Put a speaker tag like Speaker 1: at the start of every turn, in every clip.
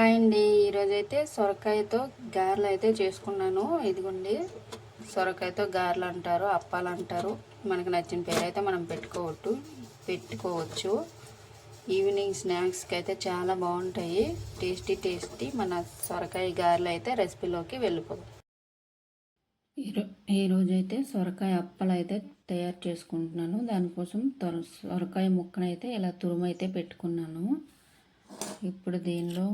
Speaker 1: Hi అండి. ఈరోజైతే సొరకాయతో గారెలు అయితే చేసుకున్నాను. ఇదిగోండి సొరకాయతో గారెలు అంటారు అప్పాలు అంటారు మనకు నచ్చిన పేరు అయితే మనం పెట్టుకోవచ్చు పెట్టుకోవచ్చు. ఈవినింగ్ స్నాక్స్కి అయితే చాలా బాగుంటాయి. టేస్టీ టేస్టీ మన సొరకాయ గారెలు అయితే రెసిపీలోకి వెళ్ళిపోదు. ఈరో ఈరోజైతే సొరకాయ అప్పలు అయితే తయారు చేసుకుంటున్నాను. దానికోసం తొర సొరకాయ ముక్కనైతే ఇలా తురుమైతే పెట్టుకున్నాను. ఇప్పుడు దీనిలో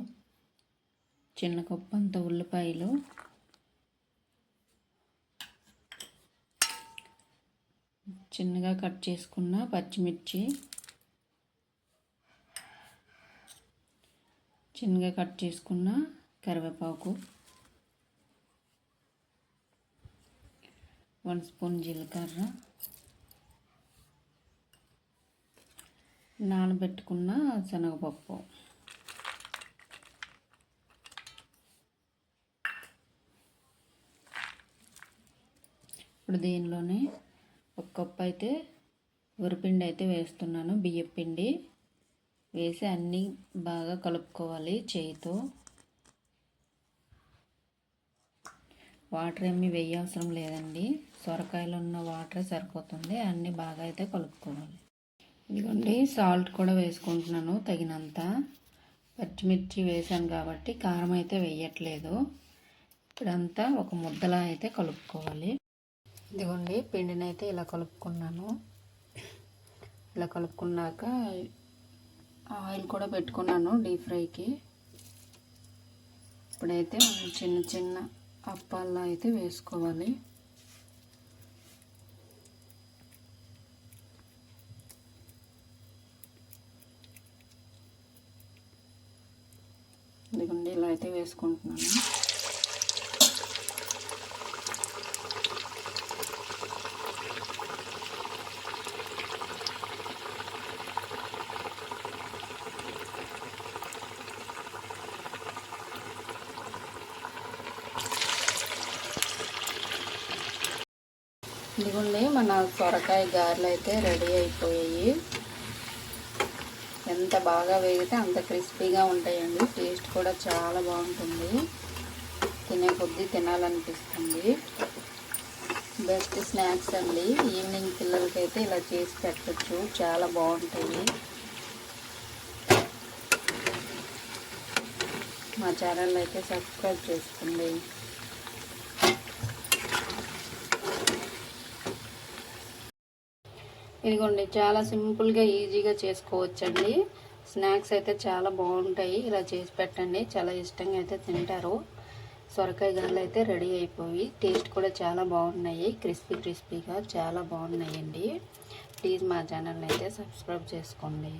Speaker 1: చిన్న కప్పంత ఉల్లిపాయలు. చిన్నగా కట్ చేసుకున్న పచ్చిమిర్చి. చిన్నగా కట్ చేసుకున్న కరివేపాకు. వన్ స్పూన్ జీలకర్ర. నానబెట్టుకున్న శనగపప్పు. ఇప్పుడు దీనిలోనే ఒక కప్పు అయితే వరిపిండి అయితే వేస్తున్నాను బియ్యం పిండి. వేసి అన్నీ బాగా కలుపుకోవాలి చేయితో. వాటర్ ఏమి వేయవసరం లేదండి. సొరకాయలు ఉన్న వాటర్ సరిపోతుంది అన్నీ బాగా అయితే కలుపుకోవాలి. ఇదిగోండి సాల్ట్ కూడా వేసుకుంటున్నాను తగినంత. పచ్చిమిర్చి వేసాను కాబట్టి కారం అయితే వేయట్లేదు. ఇప్పుడంతా ఒక ముద్దలా అయితే కలుపుకోవాలి. ఇదిగోండి పిండిని అయితే ఇలా కలుపుకున్నాను. ఇలా కలుపుకున్నాక ఆయిల్ కూడా పెట్టుకున్నాను డీప్ ఫ్రైకి. ఇప్పుడైతే చిన్న చిన్న అప్పాల్లో అయితే వేసుకోవాలి. ఇదిగోండి ఇలా అయితే వేసుకుంటున్నాను. ఇదిగోండి మన సొరకాయ గారెలు అయితే రెడీ అయిపోయాయి. ఎంత బాగా వేగితే అంత క్రిస్పీగా ఉంటాయండి. టేస్ట్ కూడా చాలా బాగుంటుంది. తినే కొద్దీ తినాలనిపిస్తుంది. బెస్ట్ స్నాక్స్ అండి. ఈవినింగ్ పిల్లలకైతే ఇలా చేసి పెట్టచ్చు. చాలా బాగుంటాయి. మా ఛానల్ అయితే సబ్స్క్రైబ్ చేసుకోండి. ఇదిగోండి చాలా సింపుల్గా ఈజీగా చేసుకోవచ్చండి. స్నాక్స్ అయితే చాలా బాగుంటాయి. ఇలా చేసి పెట్టండి. చాలా ఇష్టంగా అయితే తింటారు. సొరకాయ గారెలు అయితే రెడీ అయిపోయి టేస్ట్ కూడా చాలా బాగున్నాయి. క్రిస్పీ క్రిస్పీగా చాలా బాగున్నాయండి. ప్లీజ్ మా ఛానల్ అయితే సబ్స్క్రైబ్ చేసుకోండి.